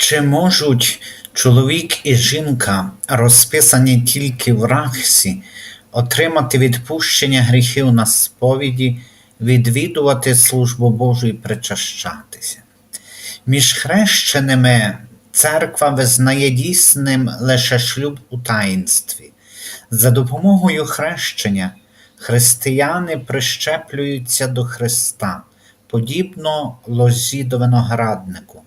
Чи можуть чоловік і жінка, розписані тільки в Рахсі, отримати відпущення гріхів на сповіді, відвідувати службу Божу і причащатися? Між хрещеними церква визнає дійсним лише шлюб у таїнстві. За допомогою хрещення християни прищеплюються до Христа, подібно лозі до винограднику.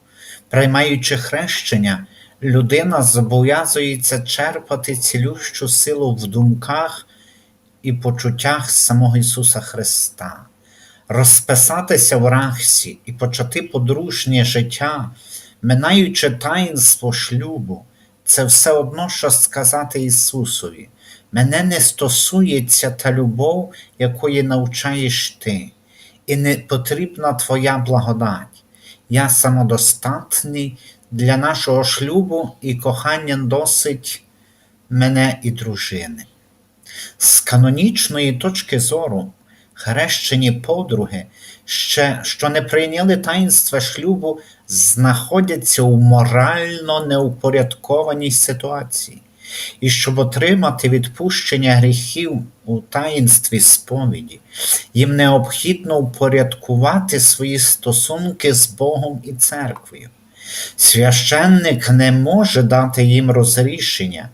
Приймаючи хрещення, людина зобов'язується черпати цілющу силу в думках і почуттях самого Ісуса Христа, розписатися в рахсі і почати подружнє життя, минаючи таїнство шлюбу, це все одно, що сказати Ісусові. Мене не стосується та любов, якої навчаєш ти, і не потрібна Твоя благодать. Я самодостатній для нашого шлюбу і кохання досить мене і дружини. З канонічної точки зору, хрещені подруги, ще, що не прийняли таїнства шлюбу, знаходяться у морально неупорядкованій ситуації. І щоб отримати відпущення гріхів у таїнстві сповіді, їм необхідно упорядкувати свої стосунки з Богом і церквою. Священник не може дати їм розрішення,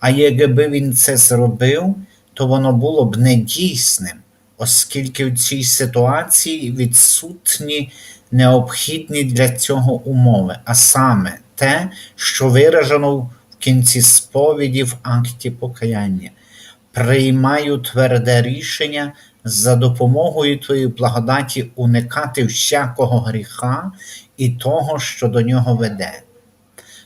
а якби він це зробив, то воно було б недійсним, оскільки в цій ситуації відсутні необхідні для цього умови, а саме те, що виражено в кінці сповіді в акті покаяння. Приймаю тверде рішення за допомогою твоєї благодаті уникати всякого гріха і того, що до нього веде.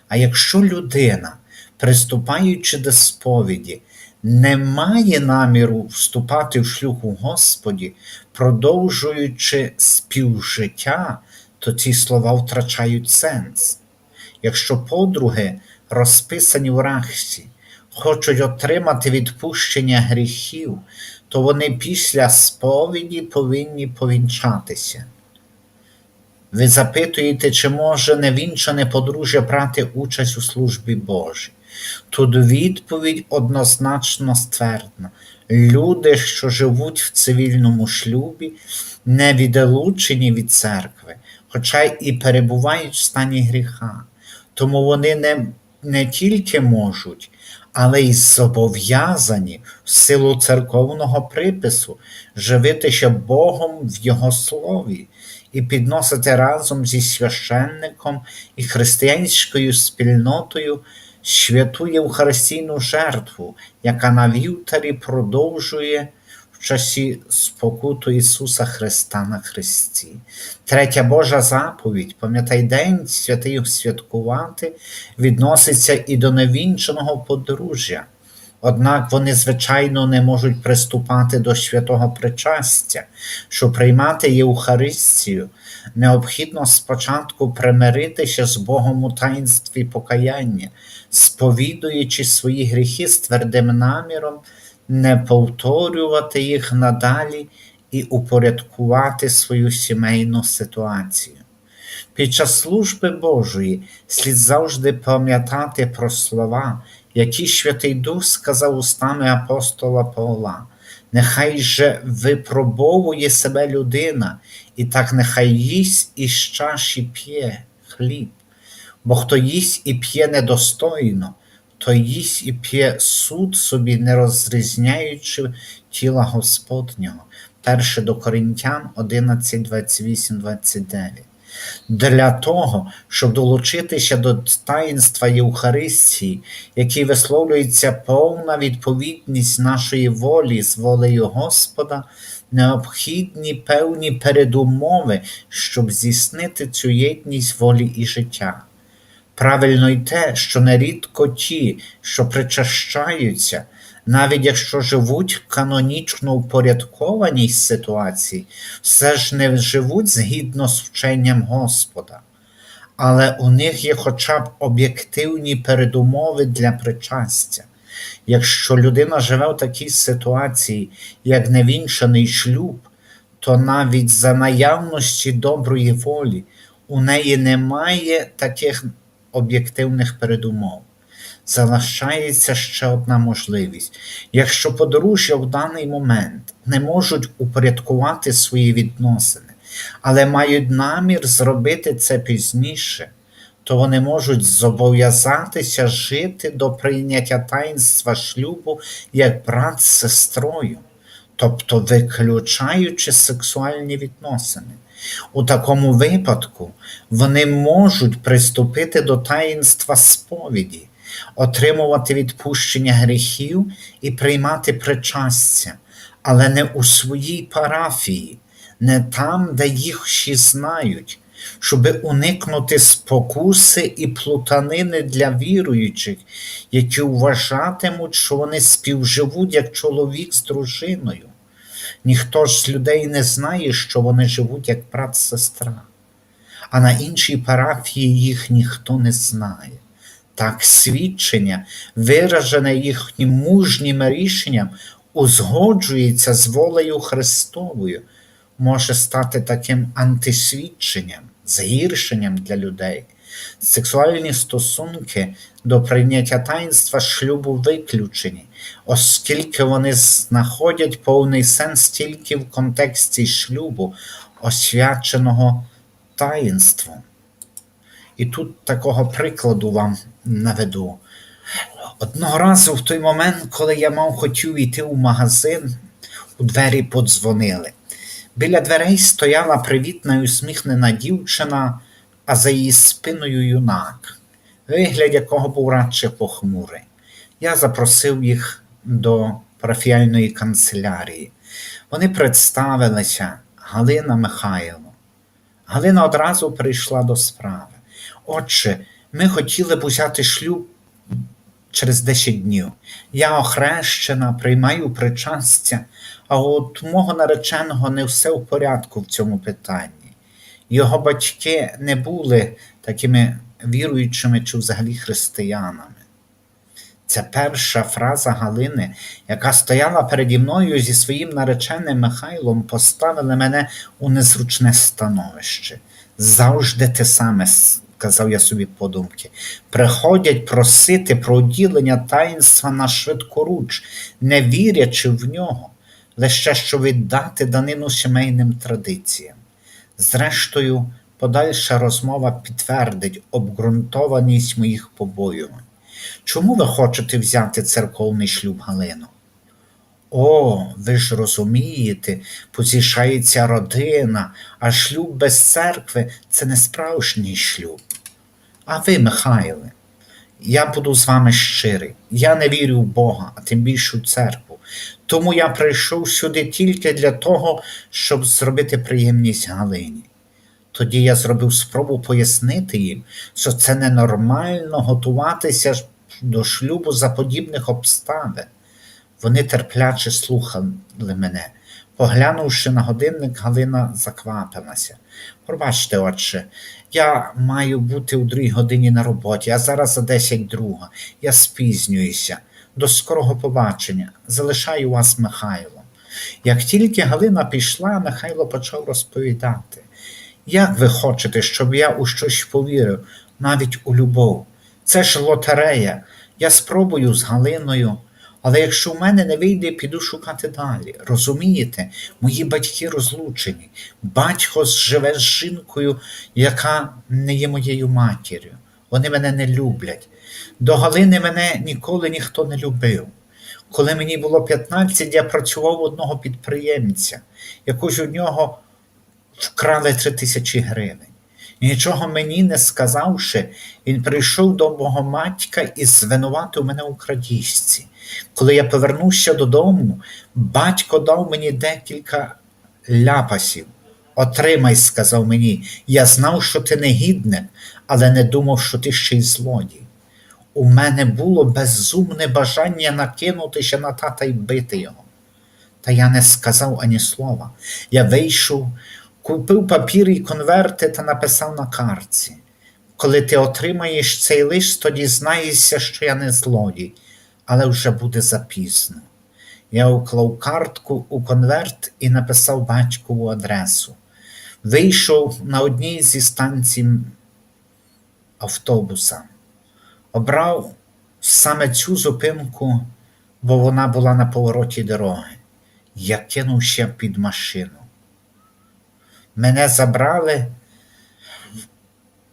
А якщо людина, приступаючи до сповіді, не має наміру вступати в шлюб у Господі, продовжуючи співжиття, то ці слова втрачають сенс. Якщо подруги, розписані в рахсі, хочуть отримати відпущення гріхів, то вони після сповіді повинні повінчатися. Ви запитуєте, чи може невінчане подружжя брати участь у службі Божій. Тут відповідь однозначно ствердна. Люди, що живуть в цивільному шлюбі, не відлучені від церкви, хоча і перебувають в стані гріха. Тому вони не, не тільки можуть, але й зобов'язані в силу церковного припису живитися Богом в Його слові і підносити разом зі священником і християнською спільнотою святу Євхаристійну жертву, яка на вівтарі продовжує часі спокуту Ісуса Христа на Христі. Третя Божа заповідь, пам'ятай день святий святкувати, відноситься і до невінченого подружжя. Однак вони, звичайно, не можуть приступати до святого причастя, щоб приймати Євхаристію, необхідно спочатку примиритися з Богом у таїнстві покаяння, сповідуючи свої гріхи з твердим наміром, не повторювати їх надалі і упорядкувати свою сімейну ситуацію. Під час служби Божої слід завжди пам'ятати про слова, які Святий Дух сказав устами апостола Павла. Нехай же випробовує себе людина, і так нехай їсть із чаші п'є хліб. Бо хто їсть і п'є недостойно, то їсть і п'є суд собі, не розрізняючи тіла Господнього. 1 до Коринтян 11, 28, 29. Для того, щоб долучитися до таїнства Євхаристії, який висловлюється повна відповідність нашої волі з волею Господа, необхідні певні передумови, щоб здійснити цю єдність волі і життя. Правильно й те, що нерідко ті, що причащаються, навіть якщо живуть канонічно упорядкованій ситуації, все ж не живуть згідно з вченням Господа, але у них є хоча б об'єктивні передумови для причастя. Якщо людина живе в такій ситуації, як невінчаний шлюб, то навіть за наявності доброї волі у неї немає таких об'єктивних передумов. Залишається ще одна можливість. Якщо подружжя в даний момент не можуть упорядкувати свої відносини, але мають намір зробити це пізніше, то вони можуть зобов'язатися жити до прийняття таїнства шлюбу як брат з сестрою, тобто виключаючи сексуальні відносини. У такому випадку вони можуть приступити до таїнства сповіді, отримувати відпущення гріхів і приймати причастя, але не у своїй парафії, не там, де їх всі знають, щоби уникнути спокуси і плутанини для віруючих, які вважатимуть, що вони співживуть як чоловік з дружиною. Ніхто ж з людей не знає, що вони живуть як брат сестра, а на іншій парафії їх ніхто не знає. Так свідчення, виражене їхнім мужнім рішенням, узгоджується з волею Христовою, може стати таким антисвідченням, згіршенням для людей. Сексуальні стосунки до прийняття таїнства шлюбу виключені, оскільки вони знаходять повний сенс тільки в контексті шлюбу, освяченого таїнством. І тут такого прикладу вам наведу. Одного разу в той момент, коли я мав хотів йти у магазин, у двері подзвонили. Біля дверей стояла привітна і усміхнена дівчина, а за її спиною юнак, вигляд якого був радше похмурий. Я запросив їх до парафіальної канцелярії. Вони представилися Галина Михайло. Галина одразу прийшла до справи. Отче, ми хотіли б узяти шлюб через 10 днів. Я охрещена, приймаю причастя, а от мого нареченого не все в порядку в цьому питанні. Його батьки не були такими віруючими чи взагалі християнами. Це перша фраза Галини, яка стояла переді мною зі своїм нареченим Михайлом, поставила мене у незручне становище. Завжди те саме, сказав я собі подумки. Приходять просити про уділення таїнства на швидкоруч, не вірячи в нього, лише що віддати данину сімейним традиціям. Зрештою, подальша розмова підтвердить обґрунтованість моїх побоювань. Чому ви хочете взяти церковний шлюб Галино? О, ви ж розумієте, позішається родина, а шлюб без церкви це не справжній шлюб. А ви, Михайле, я буду з вами щирий. Я не вірю в Бога, а тим більше в церкву. Тому я прийшов сюди тільки для того, щоб зробити приємність Галині. Тоді я зробив спробу пояснити їм, що це ненормально готуватися до шлюбу за подібних обставин. Вони терпляче слухали мене. Поглянувши на годинник, Галина заквапилася. Пробачте, отче, я маю бути у другій годині на роботі, а зараз за десять друга. Я спізнююся. До скорого побачення. Залишаю вас Михайлом. Як тільки Галина пішла, Михайло почав розповідати. Як ви хочете, щоб я у щось повірив, навіть у любов? Це ж лотерея. Я спробую з Галиною, але якщо в мене не вийде, піду шукати далі. Розумієте, мої батьки розлучені. Батько живе з жінкою, яка не є моєю матір'ю. Вони мене не люблять. До Галини мене ніколи ніхто не любив. Коли мені було 15, я працював у одного підприємця, якось у нього вкрали три тисячі гривень. Нічого мені не сказавши, він прийшов до мого матька і звинуватив мене у крадіжці. Коли я повернувся додому, батько дав мені декілька ляпасів. Отримай, сказав мені, я знав, що ти негідник, але не думав, що ти ще й злодій. У мене було безумне бажання накинутися на тата й бити його. Та я не сказав ані слова. Я вийшов, купив папір і конверти та написав на картці. Коли ти отримаєш цей лист, тоді знаєшся, що я не злодій, але вже буде запізно. Я уклав картку у конверт і написав батькову адресу. Вийшов на одній зі станцій автобуса. Обрав саме цю зупинку, бо вона була на повороті дороги. Я кинувся під машину. Мене забрали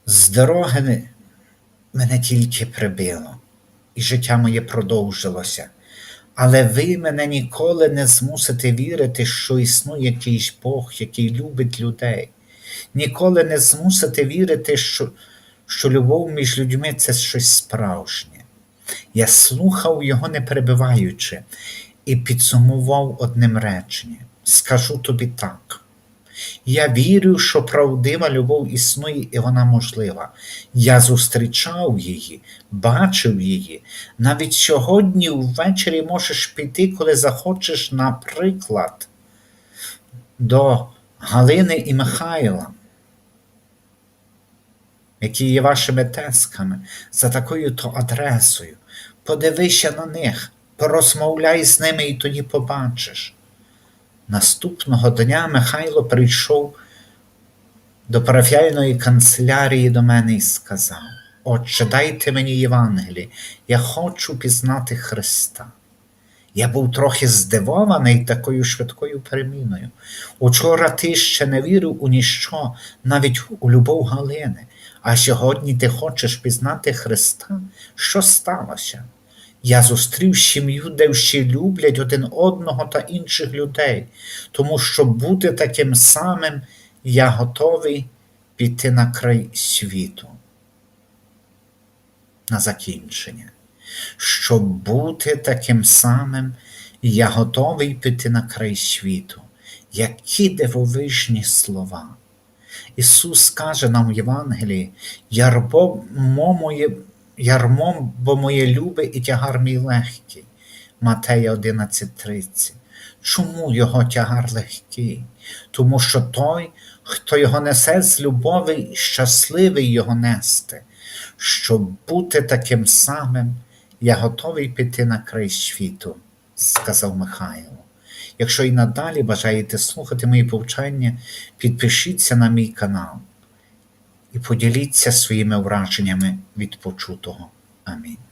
з дороги, мене тільки прибило, і життя моє продовжилося. Але ви мене ніколи не змусите вірити, що існує якийсь Бог, який любить людей. Ніколи не змусите вірити, що, що любов між людьми це щось справжнє. Я слухав його не перебиваючи, і підсумував одним реченням: скажу тобі так. Я вірю, що правдива любов існує і вона можлива. Я зустрічав її, бачив її. Навіть сьогодні ввечері можеш піти, коли захочеш, наприклад, до Галини і Михайла, які є вашими тесками, за такою то адресою. Подивися на них, порозмовляй з ними і тоді побачиш. Наступного дня Михайло прийшов до парафіальної канцелярії до мене і сказав: Отче, дайте мені Євангеліє, я хочу пізнати Христа. Я був трохи здивований такою швидкою переміною. Учора ти ще не вірив у ніщо, навіть у любов Галини, а сьогодні ти хочеш пізнати Христа? Що сталося? Я зустрів сім'ю, де всі люблять один одного та інших людей, тому що бути таким самим я готовий піти на край світу. На закінчення. Щоб бути таким самим, я готовий піти на край світу. Які дивовижні слова. Ісус каже нам в Євангелії, ярмо моє ярмом, бо моє любе і тягар мій легкий. Матея 11:30. Чому його тягар легкий? Тому що той, хто його несе з любові, щасливий його нести. Щоб бути таким самим, я готовий піти на край світу, сказав Михайло. Якщо і надалі бажаєте слухати мої повчання, підпишіться на мій канал і поділіться своїми враженнями від почутого. Амінь.